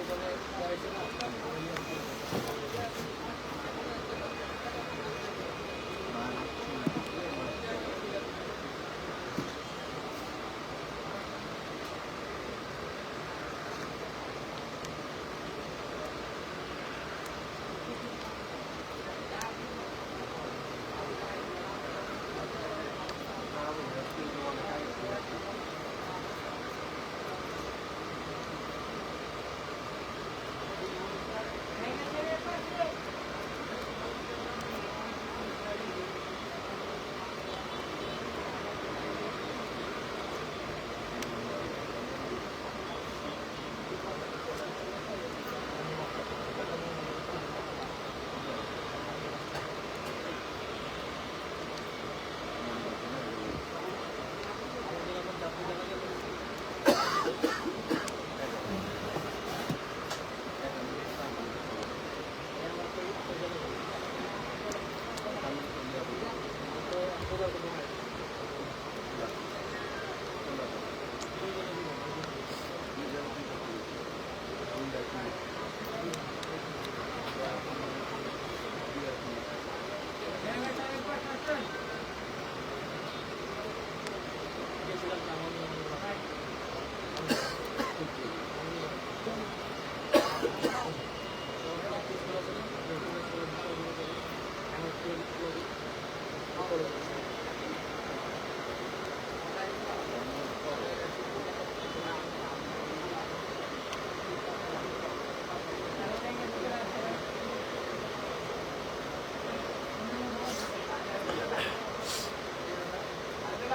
না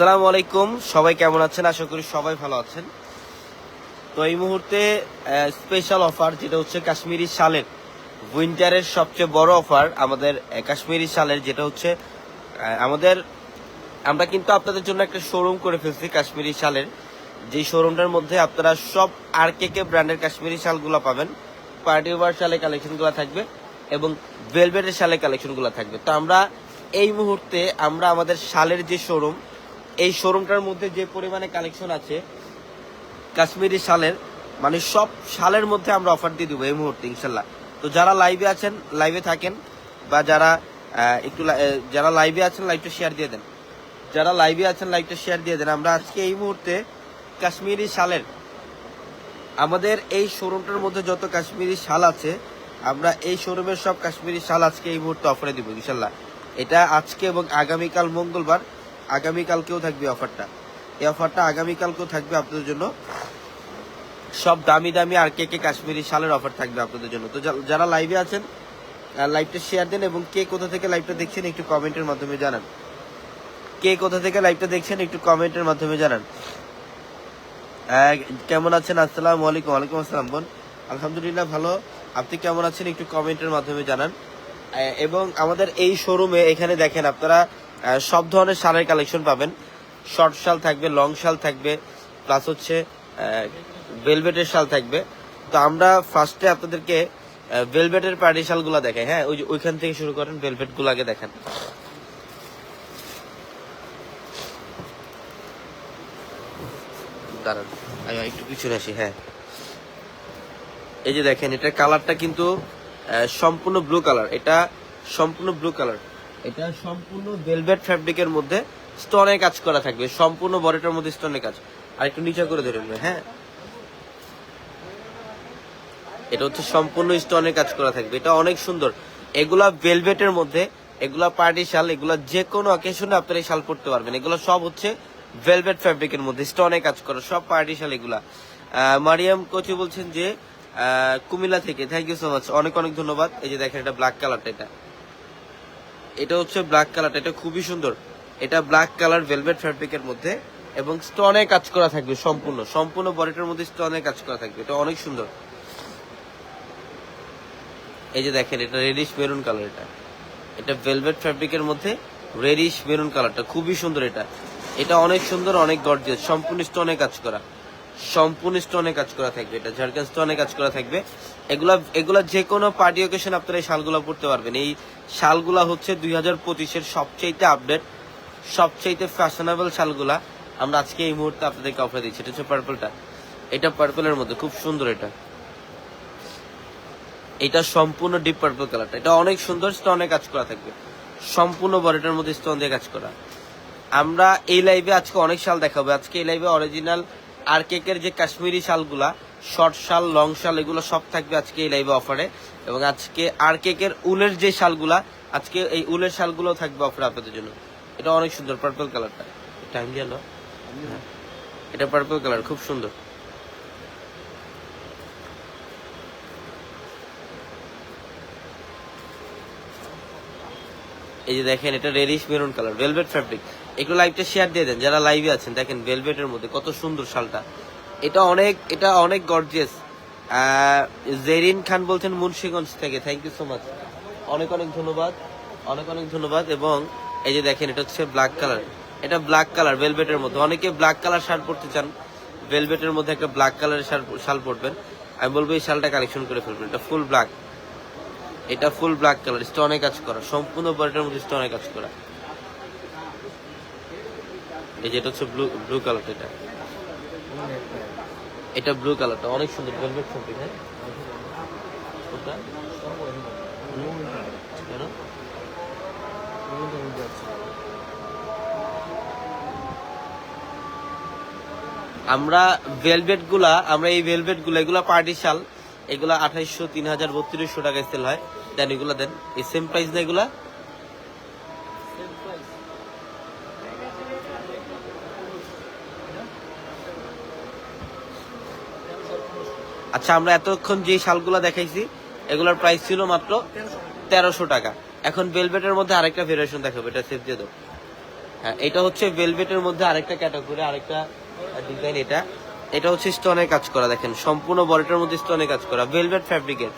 আসসালামু আলাইকুম। সবাই কেমন আছেন? আশা করি সবাই ভালো আছেন। তো এই মুহূর্তে স্পেশাল অফার যেটা হচ্ছে কাশ্মীরি শালের উইন্টারের সবচেয়ে বড় অফার আমাদের কাশ্মীরি শালের, যেটা হচ্ছে আমাদের, আমরা কিন্তু আপনাদের জন্য একটা শোরুম করে ফেলছি কাশ্মীরি শালের। যে শোরুমটার মধ্যে আপনারা সব আর কে কে ব্র্যান্ডের কাশ্মীরি শালগুলো পাবেন পার্টি ওভার শালের কালেকশনগুলো থাকবে এবং ভেলভেটের শালের কালেকশনগুলো থাকবে। তো আমরা এই মুহূর্তে, আমরা আমাদের শালের যে শোরুম এই শোরুমটার মধ্যে যে পরিমাণে কালেকশন আছে, কাশ্মীরি শালের মানে সব শালের মধ্যে আমরা অফার দিয়ে দেবো এই মুহূর্তে, ইনশাল্লাহ। তো যারা লাইভে আছেন লাইভে থাকেন, বা যারা একটু যারা লাইভে আছেন লাইভটা শেয়ার দিয়ে দেন। যারা লাইভে আছেন লাইভটা শেয়ার দিয়ে দেন। আমরা আজকে এই মুহূর্তে কাশ্মীরি শালের, আমাদের এই শোরুমটার মধ্যে যত কাশ্মীরি শাল আছে, আমরা এই শোরুমের সব কাশ্মীরি শাল আজকে এই মুহূর্তে অফারে দিব, ইনশাল্লাহ। এটা আজকে এবং আগামীকাল মঙ্গলবার আগামীকালকেও থাকবে অফারটা। এই অফারটা আগামীকালকেও থাকবে আপনাদের জন্য। সব দামি দামি আর কে কে কাশ্মীরি শালের অফার থাকবে আপনাদের জন্য। তো যারা লাইভে আছেন লাইভটা শেয়ার দেন এবং কে কোথা থেকে লাইভটা দেখছেন একটু কমেন্টের মাধ্যমে জানান। কে কোথা থেকে লাইভটা দেখছেন একটু কমেন্টের মাধ্যমে জানান। কেমন আছেন? আসসালাম আলাইকুম। ওয়ালাইকুম আসসালাম, বোন। আলহামদুলিল্লাহ ভালো। আপনি কেমন আছেন একটু কমেন্টের মাধ্যমে জানান। এবং আমাদের এই শোরুমে এখানে দেখেন আপনারা সব ধরনের শালের কালেকশন পাবেন। শর্ট শাল থাকবে লং শাল থাকবে প্লাস হচ্ছে ভেলভেটের শাল থাকবে। তো আমরা ফার্স্টে আপনাদেরকে ভেলভেটের পার্টি শালগুলো দেখাই। হ্যাঁ ওই ওইখান থেকে শুরু করেন ভেলভেটগুলো আগে দেখেন। দাঁড়ান একটু হ্যাঁ। এই যে দেখেন এটার কালারটা কিন্তু সম্পূর্ণ ব্লু কালার এটা সম্পূর্ণ ব্লু কালার এটা সম্পূর্ণ ভেলভেট ফ্যাব্রিকের মধ্যে স্টোনে কাজ করা থাকবে। সম্পূর্ণ বডিটার মধ্যে স্টোনে কাজ। আর একটু নিচে করে ধরে নেবে, হ্যাঁ? এটা হচ্ছে সম্পূর্ণ স্টোনের কাজ করা থাকবে। এটা অনেক সুন্দর। এগুলা ভেলভেটের মধ্যে এগুলা পার্টি শাল এগুলা যে কোনো অকেশনে আপনারা শাল পরতে পারবেন। এগুলো সব হচ্ছে ভেলভেট ফ্যাব্রিকের মধ্যে স্টোনে কাজ করা সব পার্টি শাল এগুলা। মারিয়াম কোচি বলছেন যে কুমিল্লা থেকে। থ্যাংক ইউ সো মাচ অনেক অনেক ধন্যবাদ। এই যে দেখেন এটা ব্ল্যাক কালারটা এটা। এটা হচ্ছে ব্ল্যাক কালারটা এটা খুবই সুন্দর। এটা ব্ল্যাক কালার ভেলভেট ফ্যাব্রিকের মধ্যে এবং স্টোনে কাজ করা থাকবে সম্পূর্ণ। সম্পূর্ণ বডিটার মধ্যে স্টোনে কাজ করা থাকবে। এটা অনেক সুন্দর। এই যে দেখেন, এটা রেডিশ মেরুন কালার এটা। এটা ভেলভেট ফ্যাব্রিকের মধ্যে রেডিশ মেরুন কালারটা খুবই সুন্দর এটা। এটা অনেক সুন্দর, অনেক গর্জিয়াস সম্পূর্ণ স্টোনে কাজ করা। সম্পূর্ণ স্টোনে কাজ করা থাকবে এটা। ঝাড়খান স্টোনে কাজ করা থাকবে। এগুলা এগুলা যে কোনো পার্টি ওকেশন আপনারা এই শালগুলো পড়তে পারবেন। এই শালগুলা হচ্ছে দুই হাজার পঁচিশের সবচেয়ে আপডেট সবচেয়ে ফ্যাশনেবল শালগুলা। আমরা আজকে এই মুহূর্তে আপনাদেরকে অফার দিচ্ছি। এটা হচ্ছে পার্পলটা এটা পার্পলের মধ্যে, খুব সুন্দর এটা। এটা সম্পূর্ণ ডিপ পার্পল কালারটা এটা অনেক সুন্দর স্টোনে কাজ করা থাকবে। সম্পূর্ণ বডিটার মধ্যে স্টোন দিয়ে কাজ করা। আমরা এই লাইভে আজকে অনেক শাল দেখাবো। আজকে এই লাইভে অরিজিনাল আর কেকের যে কাশ্মীরি শালগুলা শর্ট শাল, লং শাল, এগুলো সব থাকবে আজকে এই লাইভে অফারে এবং আজকে আর কেকের উলের যে শালগুলা, আজকে এই উলের শালগুলো থাকবে অফারে আপনাদের জন্য। এটা অনেক সুন্দর পার্পল কালারটা টাইম গেল এটা পার্পল কালার খুব সুন্দর। এই যে দেখেন, এটা reddish maroon colour velvet fabric একটু লাইভটা শেয়ার দিয়ে দেন, যারা লাইভে আছেন, দেখেন ভেলভেটের মধ্যে কত সুন্দর শালটা। এটা অনেক এটা অনেক গর্জিয়াস জেরিন খান বলছেন মুন্সিগঞ্জ থেকে। থ্যাংক ইউ সো মাচ অনেক অনেক ধন্যবাদ। অনেক অনেক ধন্যবাদ এবং এই যে দেখেন, এটা হচ্ছে ব্ল্যাক কালার এটা ব্ল্যাক কালার ভেলভেটের মধ্যে। অনেকে ব্ল্যাক কালার শার্ট পরতে চান ভেলভেটের মধ্যে একটা ব্ল্যাক কালারের শাল পরবেন। আমি বলব এই শালটা কালেকশন করে ফেলবেন। এটা ফুল ব্ল্যাক এটা ফুল ব্ল্যাক কালার স্টোনে কাজ করা। সম্পূর্ণ বডিটার মধ্যে স্টোনে কাজ করা। এই যেটা হচ্ছে ব্লু ব্লু কালার এটা এটা ব্লু কালারটা অনেক সুন্দর ভেলভেট ফ্যাব্রিক হ্যাঁ? আমরা ভেলভেটগুলা, আমরা এই ভেলভেটগুলা, এগুলা পার্টি শাল এগুলা আঠাইশশো, তিন হাজার, বত্রিশশো টাকায় সেল হয়। দেন এগুলা দেন, এই সেম প্রাইস না এগুলা? আচ্ছা আমরা এতক্ষণ যে শালগুলা দেখাইছি, এগুলোর প্রাইস ছিল মাত্র তেরোশো টাকা। এখন ভেলভেটের মধ্যে আরেকটা ভেরিয়েশন দেখাবো, এটা সেভ দিয়ে দাও। হ্যাঁ এটা হচ্ছে ভেলভেটের মধ্যে আরেকটা ক্যাটাগরি আরেকটা ডিজাইন এটা। এটা হচ্ছে স্টোনের কাজ করা, দেখেন, সম্পূর্ণ বডিটার মধ্যে স্টোনের কাজ করা ভেলভেট ফ্যাব্রিকের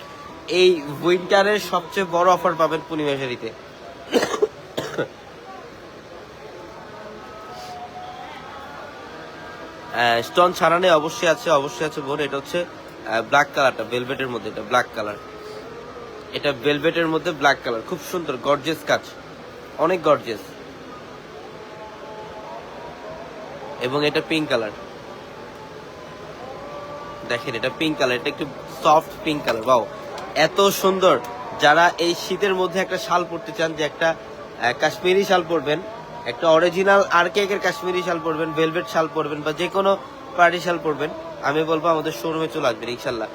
এই উইন্টারের সবচেয়ে বড় অফার পাবেন পূর্ণিমা শাড়িতে। স্টোন ছাড়া নেই অবশ্যই আছে অবশ্যই আছে বোন, এটা হচ্ছে ব্ল্যাক কালারটা ভেলভেটের মধ্যে এটা ব্ল্যাক কালার এটা ভেলভেটের মধ্যে ব্ল্যাক কালার খুব সুন্দর গর্জিয়াস কাজ। অনেক গর্জিয়াস এবং এটা পিঙ্ক কালার দেখেন, এটা পিঙ্ক কালার এটা একটু সফট পিঙ্ক কালার বাও এত সুন্দর। যারা এই শীতের মধ্যে একটা শাল পরতে চান, যে একটা কাশ্মীরি শাল পরবেন, একটা অরিজিনাল আর কেকের কাশ্মীরি শাল পরবেন ভেলভেট শাল পরবেন, বা যে কোনো পার্টি শাল পরবেন আমি বলব আমাদের শোরুমে চলে আসবেন ইনশাল্লাহ।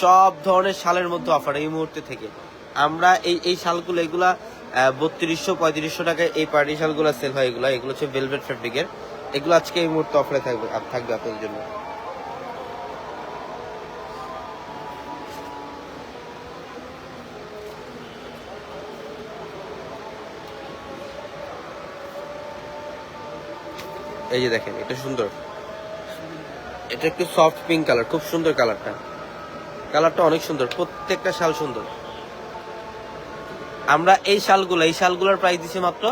সব ধরনের শালের মধ্যে অফার এই মুহূর্তে থেকে। আমরা এই এই শালগুলো, এগুলা বত্রিশশো, পঁয়ত্রিশশো টাকায় এই পার্টি শালগুলো সেল হয় এগুলো। এগুলো হচ্ছে ভেলভেট ফ্যাব্রিকের এগুলো আজকে এই মুহূর্তে অফারে থাকবে থাকবে আপনাদের জন্য। এই যে দেখেন, এটা সুন্দর। এটা একটু সফট পিঙ্ক কালার খুব সুন্দর কালারটা কালারটা অনেক সুন্দর প্রত্যেকটা শাল সুন্দর। আমরা এই শালগুলো এই শালগুলোর প্রাইস দিচ্ছি মাত্র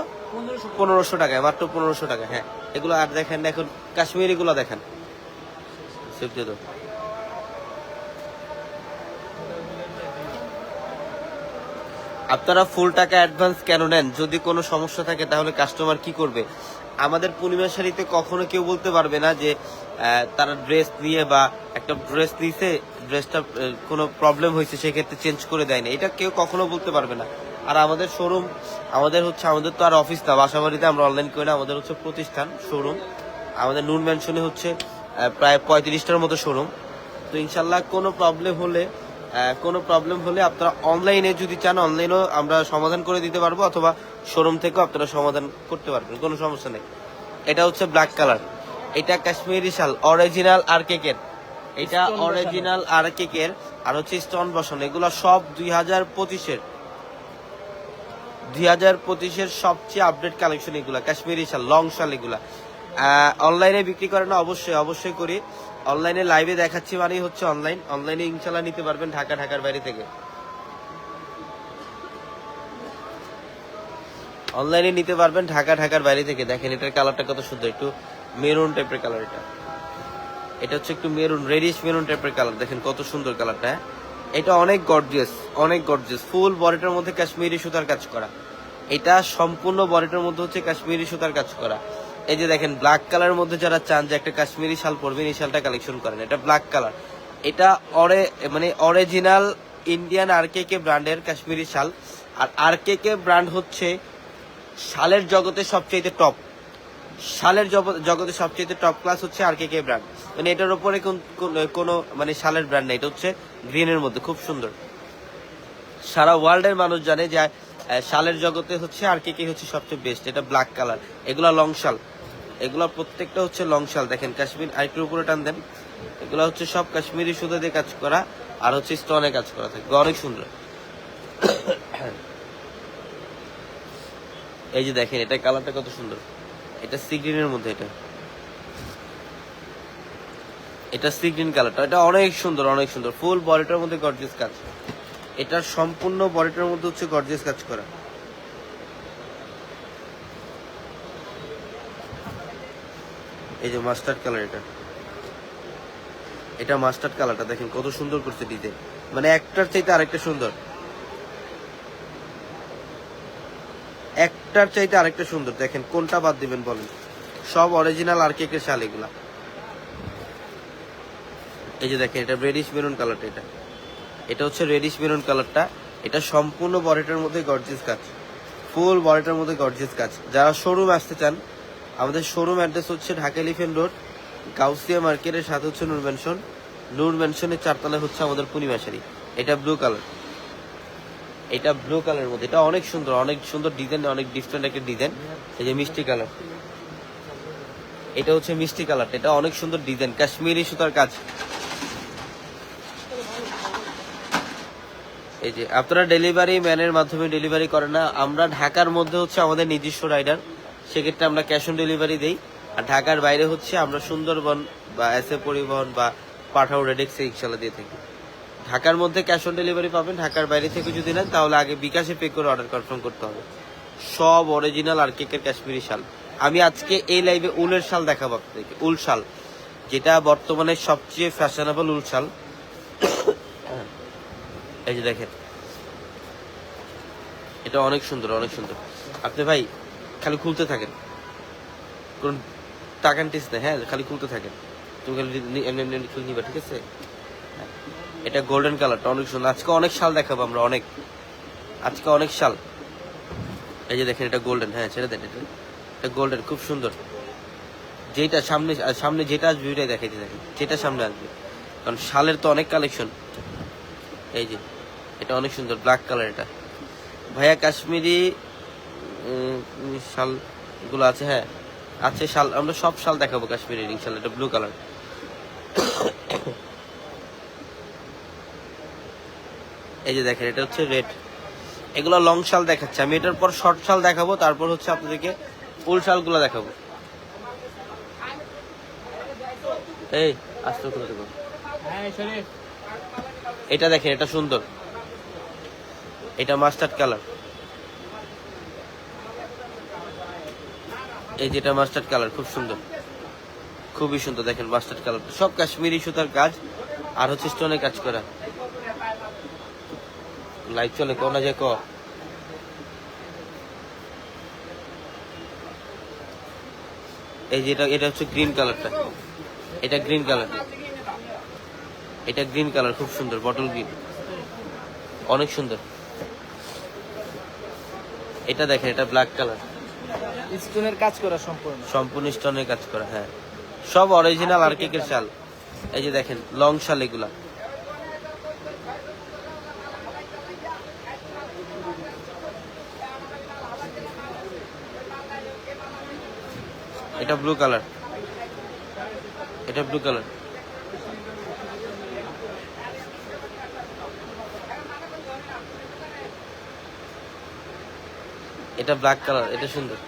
পনেরোশো টাকায় মাত্র পনেরোশো টাকা হ্যাঁ। এগুলো আর দেখেন এখন কাশ্মীরি গুলো দেখেন আপনারা ফুল টাকা অ্যাডভান্স কেন নেন? যদি কোনো সমস্যা থাকে তাহলে কাস্টমার কি করবে? আমাদের পূর্ণিমা শাড়িতে কখনো কেউ বলতে পারবে না যে তারা ড্রেস নিয়ে বা একটা ড্রেস নিয়েছে ড্রেসটা কোনো প্রবলেম হয়েছে, সেক্ষেত্রে চেঞ্জ করে দেয় না। এটা কেউ কখনো বলতে পারবে না। আর আমাদের শোরুম আমাদের হচ্ছে, আমাদের তো আর অফিস না বাসা বাড়িতে আমরা অনলাইন করি না, আমাদের হচ্ছে প্রতিষ্ঠান শোরুম আমাদের নুন ম্যানশনে হচ্ছে প্রায় পঁয়ত্রিশটার মতো শোরুম তো ইনশাল্লাহ কোনো প্রবলেম হলে কোনো প্রবলেম হলে আপনারা অনলাইনে যদি চান অনলাইনেও আমরা সমাধান করে দিতে পারব, অথবা শোরুম থেকেও আপনারা সমাধান করতে পারবেন, কোনো সমস্যা নেই। এটা হচ্ছে ব্ল্যাক কালার এটা কাশ্মীরি শাল অরিজিনাল আর কেকের এটা অরিজিনাল আর কেকের আর হচ্ছে স্টোন বসন। এগুলো সব দুই হাজার পঁচিশের। দুই হাজার পঁচিশের সবচেয়ে আপডেট কালেকশন এগুলা কাশ্মীরি শাল লং শাল এগুলা। অনলাইনে বিক্রি করে না অবশ্যই অবশ্যই করি। অনলাইনে লাইভে দেখাচ্ছি মানেই হচ্ছে অনলাইন অনলাইনে ইনশাল্লাহ নিতে পারবেন ঢাকা ঢাকার বাইরে থেকে। অনলাইনে নিতে পারবেন ঢাকা ঢাকার বাইরে থেকে। দেখেন এটার কালারটা কত সুন্দর। একটু মেরুন টাইপের কালার এটা। এটা হচ্ছে একটু মেরুন রেডিশ মেরুন টাইপের কালার দেখেন কত সুন্দর কালারটা? এটা অনেক গর্জিয়াস অনেক গর্জিয়াস ফুল বডিটার মধ্যে কাশ্মীরি সুতার কাজ করা। এটা সম্পূর্ণ বডিটার মধ্যে হচ্ছে কাশ্মীরি সুতার কাজ করা। এই যে দেখেন ব্ল্যাক কালারের মধ্যে যারা চান যে একটা কাশ্মীরি শাল পরবেন, এই শালটা কালেকশন করেন। এটা ব্ল্যাক কালার এটা অরে মানে অরিজিনাল ইন্ডিয়ান আর কে কে ব্র্যান্ডের কাশ্মীরি শাল। আর আর কে কে ব্র্যান্ড হচ্ছে শালের জগতে সবচেয়ে টপ শালের জগ- জগতে সবচেয়ে টপ ক্লাস হচ্ছে আর কে কে ব্র্যান্ড মানে এটার উপরে কোন- মানে শালের ব্র্যান্ড নেই। এটা হচ্ছে গ্রিনের মধ্যে, খুব সুন্দর। সারা ওয়ার্ল্ডের মানুষ জানে যে শালের জগতে হচ্ছে আর কে কে হচ্ছে সবচেয়ে বেস্ট এটা ব্ল্যাক কালার এগুলা লং শাল। এগুলো প্রত্যেকটা হচ্ছে লং শাল। দেখেন, কাশ্মীর আরেকটু উপরে টান দেন। এগুলো হচ্ছে সব কাশ্মীরি সুতো দিয়ে কাজ করা আর হচ্ছে স্টোনে কাজ করা থাকবে অনেক সুন্দর। এই যে দেখেন এটা কালারটা কত সুন্দর। এটা সি গ্রিনের মধ্যে এটা। এটা সি গ্রিন কালারটা এটা অনেক সুন্দর অনেক সুন্দর। ফুল বডিটার মধ্যে গর্জিয়াস কাজ। এটা সম্পূর্ণ বডিটার মধ্যে হচ্ছে গর্জিয়াস কাজ করা। এই যে মাস্টার্ড কালার এটা। এটা মাস্টার্ড কালারটা দেখেন কত সুন্দর করছে ডিজাইন মানে একটার চাইতে আরেকটা সুন্দর। একটার চাইতে আরেকটা সুন্দর, দেখেন কোনটা বাদ দিবেন বলেন। সব অরিজিনাল আর কেকের শাল এগুলা। এই যে দেখেন, এটা রেডিশ মেরুন কালারটা এটা। এটা হচ্ছে রেডিশ মেরুন কালারটা এটা সম্পূর্ণ বডিটার মধ্যে গর্জিয়াস কাজ। ফুল বডিটার মধ্যে গর্জিয়াস কাজ। যারা শোরুম আসতে চান, আমাদের শোরুম অ্যাড্রেস হচ্ছে ঢাকা এলিফেন্ট রোড গাউসিয়া মার্কেটের সাথে হচ্ছে নূর ম্যানশন নূর ম্যানশনের চারতলায় হচ্ছে আমাদের পূর্ণিমাশারি। এটা ব্লু কালার এটা ব্লু কালারের মধ্যে। এটা অনেক সুন্দর অনেক সুন্দর ডিজাইন অনেক ডিফারেন্ট একটা ডিজাইন এই যে মিষ্টি কালার এটা হচ্ছে মিষ্টি কালার এটা অনেক সুন্দর ডিজাইন কাশ্মীরি সুতার কাজ। এই যে, আপনারা ডেলিভারি ম্যানের মাধ্যমে ডেলিভারি করেন না। আমরা ঢাকার মধ্যে হচ্ছে আমাদের নিজস্ব রাইডার সেক্ষেত্রে আমরা ক্যাশ অন ডেলিভারি দেই। আর ঢাকার বাইরে হচ্ছে আমরা সুন্দরবন বা এস এ পরিবহন বা পাঠাও রেডেক্স ইনশাল্লাহ দিয়ে থাকি। ঢাকার মধ্যে ক্যাশ অন ডেলিভারি পাবেন ঢাকার বাইরে থেকে যদি নেন তাহলে আগে বিকাশে পে করে অর্ডার কনফার্ম করতে হবে সব অরিজিনাল আর কেকের কাশ্মীরি শাল আমি আজকে এই লাইভে উলের শাল দেখাবো আপনাদেরকে উল শাল যেটা বর্তমানে সবচেয়ে ফ্যাশনেবল উল শাল এই যে দেখেন এটা অনেক সুন্দর অনেক সুন্দর আপনি ভাই খালি খুলতে থাকেন কোন টাকান টিস নেই হ্যাঁ খালি খুলতে থাকেন তুমি খালি নি- এমনি এমনি খুলে ঠিক আছে হ্যাঁ। এটা গোল্ডেন কালারটা অনেক সুন্দর। আজকে অনেক শাল দেখাবো আমরা অনেক। আজকে অনেক শাল। এই যে দেখেন এটা গোল্ডেন হ্যাঁ ছেড়ে দেন এটা। এটা গোল্ডেন খুব সুন্দর। যেটা সামনে সামনে যেটা আসবে ওইটাই দেখাইতে দেখেন যেটা সামনে আসবে। কারণ শালের তো অনেক কালেকশন এই যে এটা অনেক সুন্দর ব্ল্যাক কালার এটা। ভাইয়া কাশ্মীরি উম, উম, শালগুলো আছে হ্যাঁ। আছে শাল আমরা সব শাল দেখাবো কাশ্মীরি রিং শাল এটা ব্লু কালার এই যে দেখেন এটা হচ্ছে রেড এগুলো লং শাল দেখাচ্ছে। আমি এটার পর শর্ট শাল দেখাবো তারপর হচ্ছে আপনাদেরকে ফুল শালগুলো দেখাবো। এই আস্তে করে দেবো এটা দেখেন এটা সুন্দর। এটা মাস্টার্ড কালার এই যেটা মাস্টার্ড কালার খুব সুন্দর। খুবই সুন্দর দেখেন মাস্টার্ড কালার সব কাশ্মীরি সুতার কাজ আর হচ্ছে স্টোনে কাজ করা। লাইভ চলে কোনা যে ক এই যেটা এটা হচ্ছে গ্রিন কালারটা এটা গ্রিন কালার এটা গ্রিন কালার খুব সুন্দর বটল গ্রিন অনেক সুন্দর। এটা দেখেন এটা ব্ল্যাক কালার স্টোনের কাজ করা সম্পূর্ণ। সম্পূর্ণ স্টোনের কাজ করা হ্যাঁ। সব অরিজিনাল আর কেকের শাল। এই যে দেখেন লং শাল এগুলা। এটা ব্লু কালার এটা ব্লু কালার এটা ব্ল্যাক কালার এটা সুন্দর।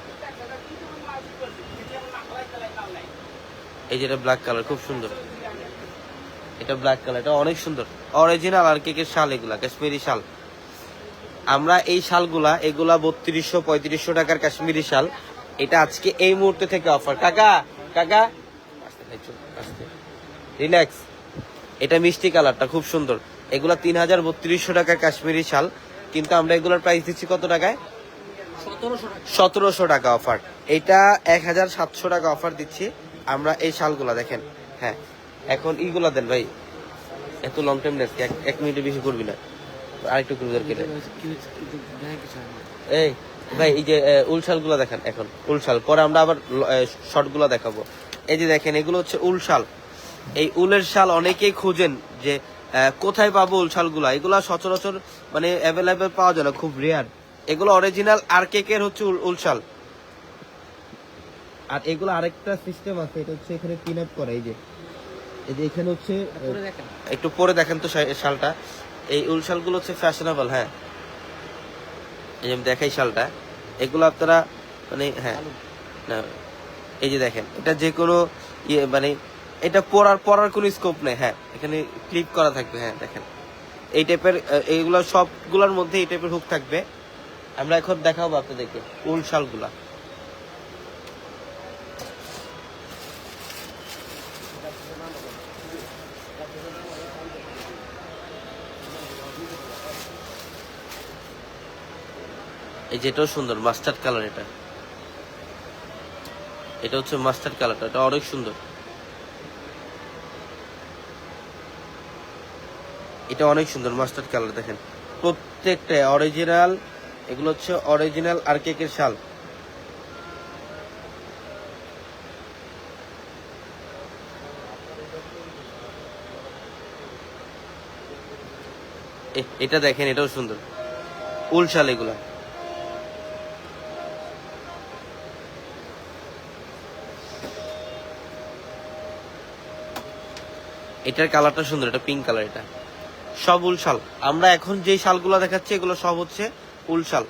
এই যেটা ব্ল্যাক কালার খুব সুন্দর। এটা ব্ল্যাক কালার এটা অনেক সুন্দর। অরিজিনাল আর কেকের শাল এগুলা, কাশ্মীরি শাল। আমরা এই শালগুলা, এগুলা বত্রিশশো পঁয়ত্রিশশো টাকার কাশ্মীরি শাল। এটা আজকে এই মুহূর্তে থেকে অফার কাকা কাকা। রিল্যাক্স এটা মিষ্টি কালারটা খুব সুন্দর। এগুলা তিন হাজার বত্রিশশো টাকা কাশ্মীরি শাল কিন্তু আমরা এগুলোর প্রাইস দিচ্ছি কত টাকায়? সতেরোশো টাকা। অফার এটা এক হাজার সাতশো টাকা অফার দিচ্ছি। আমরা এই শালগুলা দেখেন। হ্যাঁ এখন ইগুলা দেন ভাই। এত লং টাইম নেস এক মিনিটে বেশি করবি না। আরেকটু ক্রুজার কেটে। এই ভাই এই যে আহ, উল শালগুলো দেখেন এখন। উলশাল পরে আমরা আবার শর্টগুলো দেখাবো। এই যে দেখেন এগুলো হচ্ছে উলশাল এই উলের শাল অনেকেই খুঁজেন যে কোথায় পাবো উল শালগুলো। এগুলো সচরাচর মানে অ্যাভেলেবেল পাওয়া যায় না খুব রেয়ার এগুলো অরিজিনাল আর কেকের হচ্ছে উল- উল শাল। আর এগুলো আরেকটা সিস্টেম আছে এটা হচ্ছে এখানে পিন আপ করা এই যে। এই যে এখানে হচ্ছে একটু পরে দেখেন। তো শালটা। এই উল শালগুলো হচ্ছে ফ্যাশনেবল হ্যাঁ। এই যে দেখাই শালটা। এগুলো আপনারা মানে হ্যাঁ। না এই যে দেখেন এটা যে কোনো ইয়ে মানে এটা পড়ার পড়ার কোনো স্কোপ নেই হ্যাঁ। এখানে ক্লিক করা থাকবে হ্যাঁ দেখেন। এই টাইপের এইগুলো সবগুলোর মধ্যে এই টাইপের হুক থাকবে। আমরা এখন দেখাবো আপনাদেরকে উল শালগুলা। এই যেটাও সুন্দর মাস্টার্ড কালার এটা। এটা হচ্ছে মাস্টার্ড কালারটা এটা অনেক সুন্দর। এটা অনেক সুন্দর মাস্টার্ড কালার দেখেন। প্রত্যেকটা অরিজিনাল এগুলো হচ্ছে অরিজিনাল আর কেকের শাল। এটা দেখেন, এটাও সুন্দর। উল শাল এগুলা। এটার কালারটা সুন্দর, এটা পিঙ্ক কালার এটা। সব উলশাল আমরা এখন যে শালগুলো দেখাচ্ছি, এগুলো সব হচ্ছে উলশাল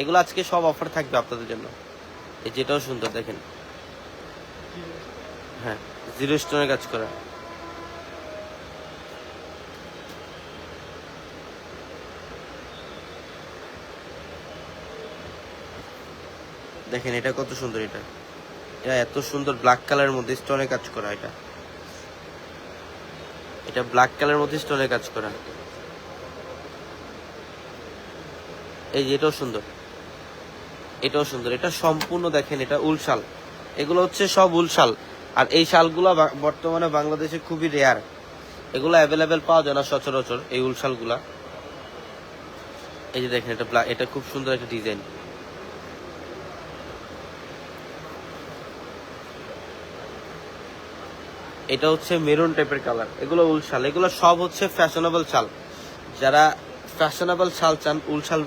এগুলো আজকে সব অফার থাকবে আপনাদের জন্য। এই যেটাও সুন্দর, দেখেন। হ্যাঁ জিরো স্টোনের কাজ করা। দেখেন এটা কত সুন্দর এটা। এটা এত সুন্দর ব্ল্যাক কালারের মধ্যে স্টোনের কাজ করা এটা। এটা ব্ল্যাক কালারের মধ্যে স্টোনের কাজ করা। এই যে এটাও সুন্দর। এটাও সুন্দর। এটা সম্পূর্ণ দেখেন, এটা উল শাল। এগুলো হচ্ছে সব উল শাল। আর এই শালগুলো বর্তমানে বাংলাদেশে খুবই রেয়ার এগুলো অ্যাভেলেবেল পাওয়া যায় না সচরাচর, এই উল শালগুলা। এই যে দেখেন, এটা এটা খুব সুন্দর একটা ডিজাইন এটা হচ্ছে মেরুন টাইপের কালার। এগুলো উল শাল। এগুলো সব হচ্ছে ফ্যাশনেবল শাল। যারা ফ্যাশনেবল শাল চান, উল শাল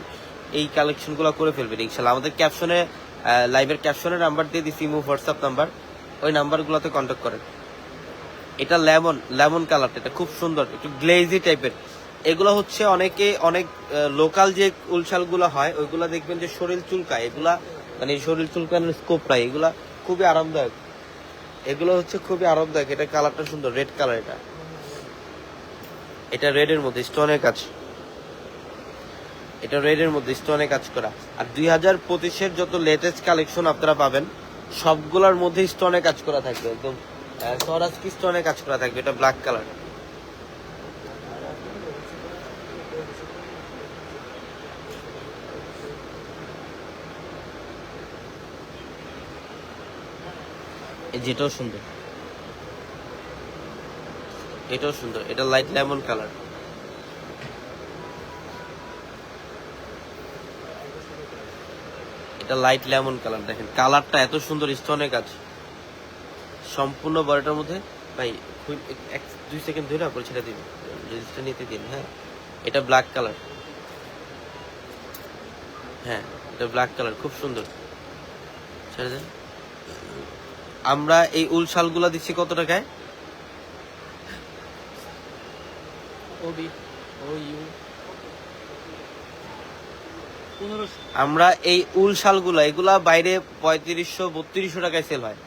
এই কালেকশনগুলো করে ফেলবেন ইনশাল্লাহ। আমাদের ক্যাপশনে লাইভের ক্যাপশনে নাম্বার দিয়ে দিচ্ছি ইমো হোয়াটসঅ্যাপ নাম্বার ওই নাম্বারগুলোতে কন্ট্যাক্ট করেন। এটা লেমন লেমন কালারটা। এটা খুব সুন্দর, একটু গ্লেজি টাইপের। এগুলো হচ্ছে অনেকে, অনেক লোকাল যে উলশালগুলো হয়, ওইগুলো দেখবেন যে শরীর চুলকায়। এগুলা মানে শরীর চুলকানোর স্কোপ নাই। এগুলা খুবই আরামদায়ক। এগুলো হচ্ছে খুবই আরামদায়ক। এটা কালারটা সুন্দর রেড কালার এটা। এটা রেড এর মধ্যে স্টোনের কাজ। এটা রেড এর মধ্যে স্টোনে কাজ করা। আর দুই হাজার পঁচিশের যত লেটেস্ট কালেকশন আপনারা পাবেন, সবগুলোর মধ্যে স্টোনে কাজ করা থাকবে। একদম স্বরাজ কি স্টোনে কাজ করা থাকবে, এটা ব্ল্যাক কালার যেটাও সুন্দর। এটাও সুন্দর। এটা লাইট লেমন কালার এটা লাইট লেমন কালার দেখেন। কালারটা এত সুন্দর স্টোনের কাজ। সম্পূর্ণ বডিটার মধ্যে, ভাই, খুব- এক দুই সেকেন্ড ধরে আপনি ছেড়ে দিন। জিনিসটা নিতে দিন হ্যাঁ? এটা ব্ল্যাক কালার হ্যাঁ এটা ব্ল্যাক কালার খুব সুন্দর। ছেড়ে দেন। আমরা এই উল শালগুলা দিচ্ছি কত টাকায়? আমরা এই উল শালগুলা এগুলা বাইরে পঁয়ত্রিশশো বত্রিশশো টাকায় সেল হয়।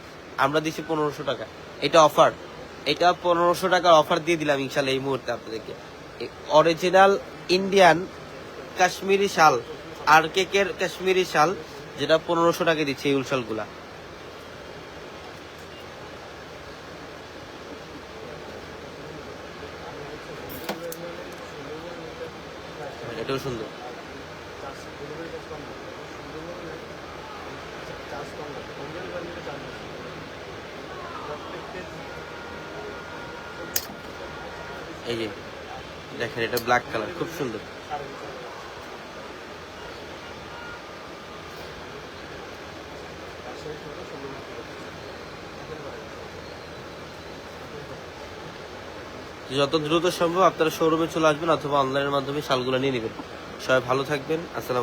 আমরা দিচ্ছি পনেরোশো টাকা। এটা অফার এটা পনেরোশো টাকার অফার দিয়ে দিলাম ইনশাল্লাহ এই মুহূর্তে আপনাদেরকে। অরিজিনাল ইন্ডিয়ান কাশ্মীরি শাল আর কেকের কাশ্মীরি শাল যেটা পনেরোশো টাকা দিচ্ছে এই উলশালগুলা এটাও সুন্দর। এই যে দেখেন এটা ব্ল্যাক কালার খুব সুন্দর। যত দ্রুত সম্ভব আপনারা শোরুমে চলে আসবেন অথবা অনলাইনের মাধ্যমে শালগুলো নিয়ে নেবেন। সবাই ভালো থাকবেন। আসসালাম